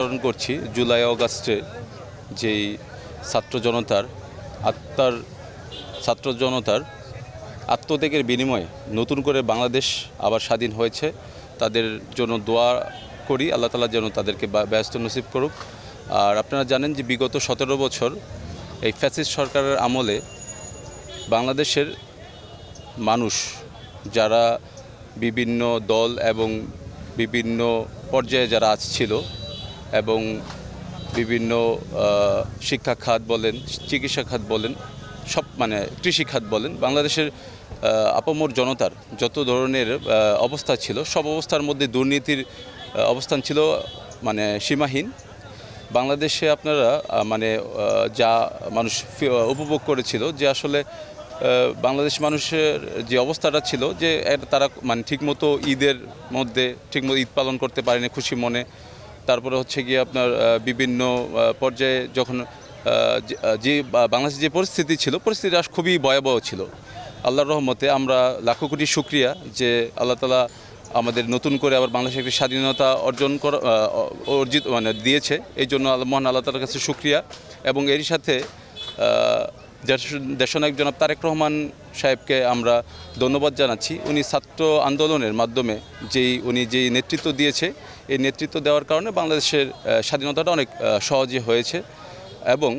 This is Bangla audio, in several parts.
পালন করছি, জুলাই, অগাস্টে যেই ছাত্র জনতার আত্মার, ছাত্র জনতার আত্মত্যাগের বিনিময়ে নতুন করে বাংলাদেশ আবার স্বাধীন হয়েছে, তাদের জন্য দোয়া করি, আল্লাহ তালা যেন তাদেরকে ব্যস্ত নসিব করুক। আর আপনারা জানেন যে বিগত সতেরো বছর এই ফ্যাসিস্ট সরকারের আমলে বাংলাদেশের মানুষ যারা বিভিন্ন দল এবং বিভিন্ন পর্যায়ে যারা আজ ছিল এবং বিভিন্ন শিক্ষা খাত বলেন, চিকিৎসা খাত বলেন, সব মানে কৃষি খাত বলেন, বাংলাদেশের আপামর জনতার যত ধরনের অবস্থা ছিল, সব অবস্থার মধ্যে দুর্নীতির অবস্থান ছিল মানে সীমাহীন। বাংলাদেশে আপনারা মানে যা মানুষ উপভোগ করেছিল, যে আসলে বাংলাদেশ মানুষের যে অবস্থাটা ছিল, যে তারা মানে ঠিকমতো ঈদের মধ্যে, ঠিকমতো ঈদ পালন করতে পারেনি খুশি মনে তারপরে হচ্ছে গিয়ে আপনার বিভিন্ন পর্যায়ে যখন যে- বাংলাদেশের যে পরিস্থিতি ছিল পরিস্থিতি খুবই ভয়াবহ ছিল। আল্লাহর রহমতে আমরা লাখো কোটি শুক্রিয়া যে আল্লাহ তালা আমাদের নতুন করে আবার বাংলাদেশের একটি স্বাধীনতা অর্জন করা অর্জিত মানে দিয়েছে। এই জন্য মহান আল্লাহ তালার কাছে শুক্রিয়া। এবং এরই সাথে দেশনায়ক জনাব তারেক রহমান সাহেবকে আমরা ধন্যবাদ জানাচ্ছি। উনি ছাত্র আন্দোলনের মাধ্যমে যেই উনি যেই নেতৃত্ব দিয়েছে, এই নেতৃত্ব দেওয়ার কারণে বাংলাদেশের স্বাধীনতাটা অনেক সহজে হয়েছে এবং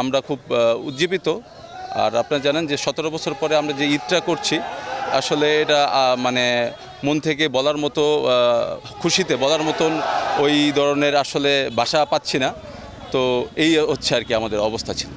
আমরা খুব উজ্জীবিত। আর আপনারা জানেন যে সতেরো বছর পরে আমরা যে ঈদটা করছি, আসলে এটা মানে মন থেকে বলার মতো খুশিতে বলার মতন ওই ধরনের আসলে বাসা পাচ্ছি না। তো এই হচ্ছে আর কি আমাদের অবস্থা ছিল।